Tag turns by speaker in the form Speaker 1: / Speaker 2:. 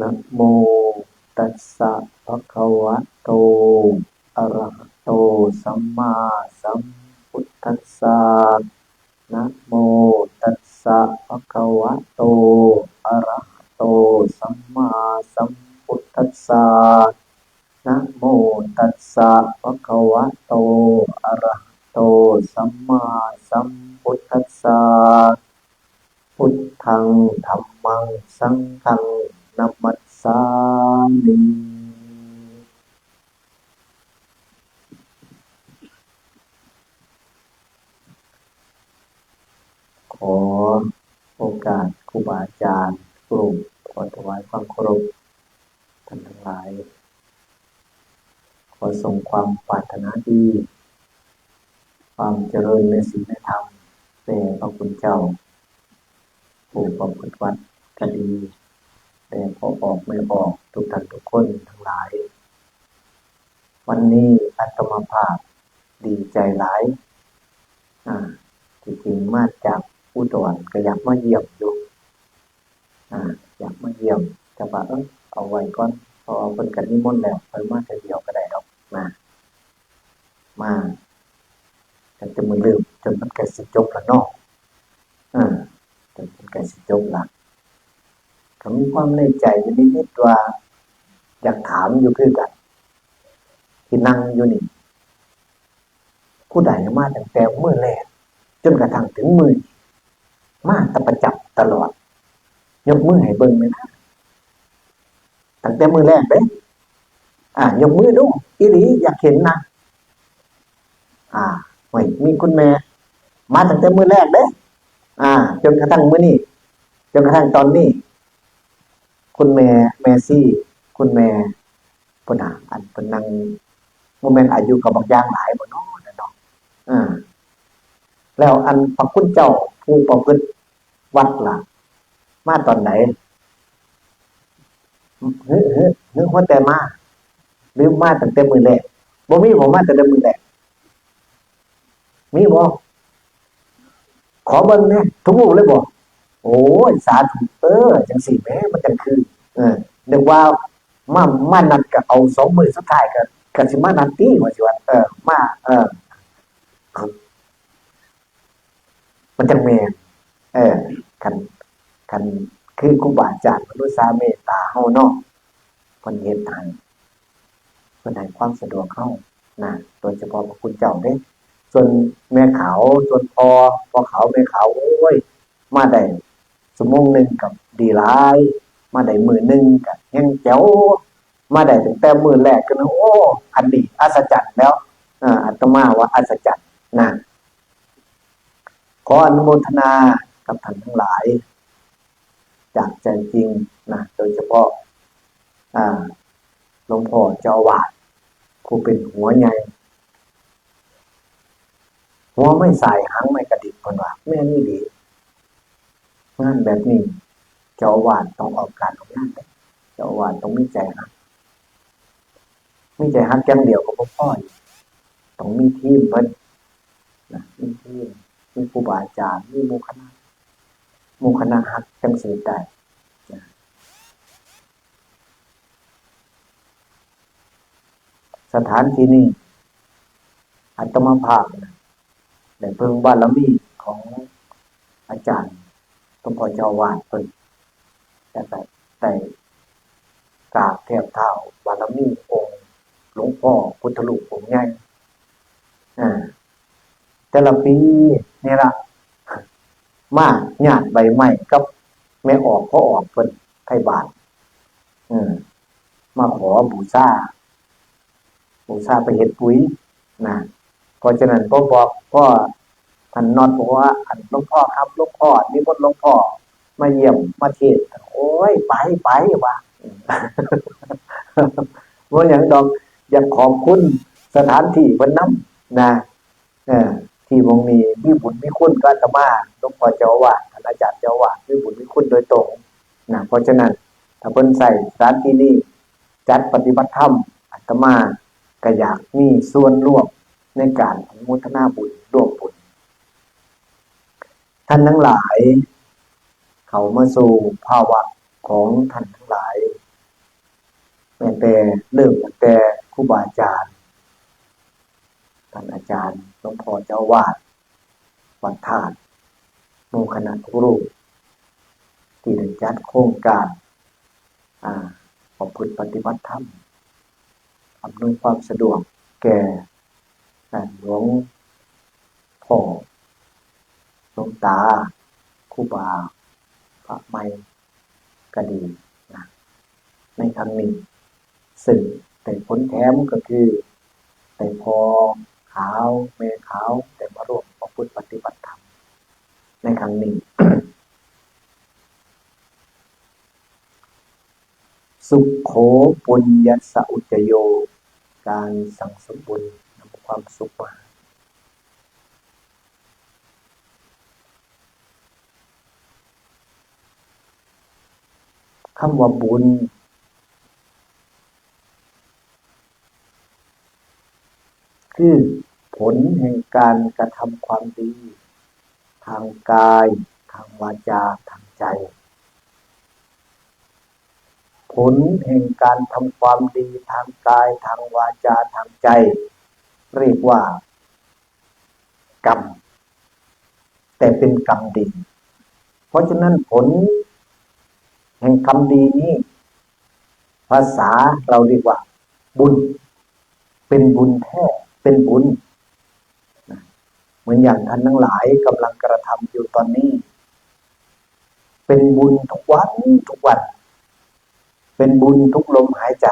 Speaker 1: นะโมตัสสะภะคะวะโต อะระหะโต สัมมาสัมพุทธัสสะนะโมตัสสะภะคะวะโต อะระหะโต สัมมาสัมพุทธัสสะนะโมตัสสะภะคะวะโต อะระหะโต สัมมาสัมพุทธัสสะพุทธังธัมมัง สังฆัง นัมมัสสามิขอโอกาสครูบาอาจารย์กลุ่มขอถวายความเคารพท่านทั้งหลาย ขอส่งความปรารถนาดี ความเจริญในสิ่งในธรรมแด่พระคุณเจ้าผู้ประพฤติวัดคดี แต่พอออกไม่ออกทุกท่านทุกคนทั้งหลาย วันนี้อัตมาภาพดีใจหลายที่จริงมาจากอุดรก็อยากมาเยี่ยมอยู่ออยากมาเยี่ยมแต่ว่าเออเอาไว้ก่อนพอเป็นกันนิมนต์แล้วไปมาแต่เดียวก็ได้ดอกมามาแต่จะมือลืมจนมันใกล้สิจบแล้วนาะอ่าจนมันใกล้สิจบละ ก็มีความในใจอยู่นิดๆว่าอยากถามอยู่คือกัน ที่นั่งอยู่นี่ผู้ใดมาตั้งแต่เมื่อแรกจนกระทั่งถึงมือมาตะประจับตลอด ยกมือให้เบิ่งเลยนะตั้งแต่มือแรกเด้อ่ายกมือดูอีหลีอยากเห็นนะอ่าไม่มีคุณแม่ มาตั้งแต่มือแรกเด้อ่า จนกระทั่งมือนี้จนกระทั่งตอนนี้ คุณแม่แมซี่ คุณแม่ปนาอันปนนางโมเมนต์อายุกับบักอย่างหลายบ่นาะนั่นเนาะอ่าแล้วอันพระคุณเจ้าผู้ประพฤติวัดล่ะ มาตอนไหนเฮ้ยเฮ้ยเฮ้ยว่าแต่มาหรือมาตั้งแต่มือแรกบ่มีผมมาตั้งแต่มือแรกมีบ่ขอเบิ่งแหน่ทุกรูเลยบ่โอ้ยสาธุเออจังสี่แม่มันจังคือเออนึก ว่ามามานัดก็เอาสองมือสุดท้ายก็ก็สิมานัดตีว่าสิว่าเออมาเออ มันจังแม่นเออคันคันคือครูบาอาจารย์มนุษย์าเมตตาเฮาเนาะเพิ่นเฮ็ดให้เพิ่นให้ความสะดวกเฮานะโดยเฉพาะพระคุณเจ้าเด้ส่วนแม่ขาวส่วนพอพอขาวแม่ขาวโอ้ย มาได้ชั่วโมงหนึ่งกับดีหลาย มาได้มือหนึ่งก็ยังแจ๋วมาได้ตั้งแต่มือแรกก็นะโอ้อันนี้อัศจรรย์แล้วอ่าอาตมาว่าอัศจรรย์นะขออนุโมทนากับท่านทั้งหลาย จากใจจริงนะโดยเฉพาะหลวงพ่อเจ้าวาดผู้เป็นหัวใหญ่หัวไม่ใส่หางไม่กระดิกคนว่าแม่นี่ดีงานแบบนี้ จ้าวาดต้องออกการออกงานเลยเจ้าวาดต้องมีใจฮักมีใจฮักอย่างเดียวก็บ่พออยต้องมีทีมเพิ่นนะมีทีมมีครูบาอาจารย์มีมู่คณะมู่คณะฮักจังสิได้สถานที่นี้อัตมาภาพนะได้เพิ่งบารมีของอาจารย์หลวงพอเจ้าอาวาดเพิ่น แต่แต่แต่กราบเทียบเท่าบารมีองค์หลวงพ่อพุทธลูกองค์ใหญ่อ่าแต่ละปีนี่ละมาหยาดใบไม้กับแม่ออกพ่อออกเพิ่นไทยบาทอืมมาขอบูชาบูชาไปเฮ็ดปุ๋ยนะเพราะฉะนั้นพ่อบอกพ่อท่านนอนบอกว่าอันหลวงพ่อครับหลวงพ่อนิมนต์หลวงพ่อ มาเยี่ยมมาเทศโอ้ยไปไปว่าว่าอย่างดอกอยากขอบคุณสถานที่เพิ่นนํนะเออที่วงนี้มีบุญมีคุณก็อาตมาหลวงพ่อเจ้าวาสท่านอาจารย์เจ้าอาวาสมีบุญมีคุณโดยตรงนะเพราะฉะนั้นถ้าเพิ่นใส่สถานที่นี้จัดปฏิบัติธรรมอาตมาก็อยากมีส่วนร่วมในการอนุโมทนาบุญร่วมบุญท่านทั้งหลาย เขามาสู่ภาวะของท่านทั้งหลายตั้แต่เริ่มตั้งแต่ครูบาอาจารย์ท่านอาจารย์หลวงพ่อเจ้าวาดวัดธาตุมู่คณะครูที่ได้จัดโครงการอ่าประพฤติปฏิบัติธรรมอำนวยความสะดวกแก่หลวงพ่อหลวงตาครูบา พระไม่ก็ดีนะในครั้งนี้ซึ่งแต่ผลแถมก็คือแต่พอขาวเมขาวแต่มาร่วมประพฤติปฏิบัติธรรมในครั้งนี้สุขโขปุญญสอุจโย การสั่งสมบุญนำความสุขมา คำว่าบุญ คือผลแห่งการกระทำความดี ทางกาย ทางวาจา ทางใจ ผลแห่งการทำความดีทางกาย ทางวาจา ทางใจ เรียกว่า กรรม แต่เป็นกรรมดี เพราะฉะนั้นผล แห่งคำดีนี้ ภาษาเราเรียกว่า บุญ เป็นบุญแท้เป็นบุญ เหมือนอย่างท่านทั้งหลายกำลังกระทำอยู่ตอนนี้ เป็นบุญทุกวันทุกวัน เป็นบุญทุกลมหายใจ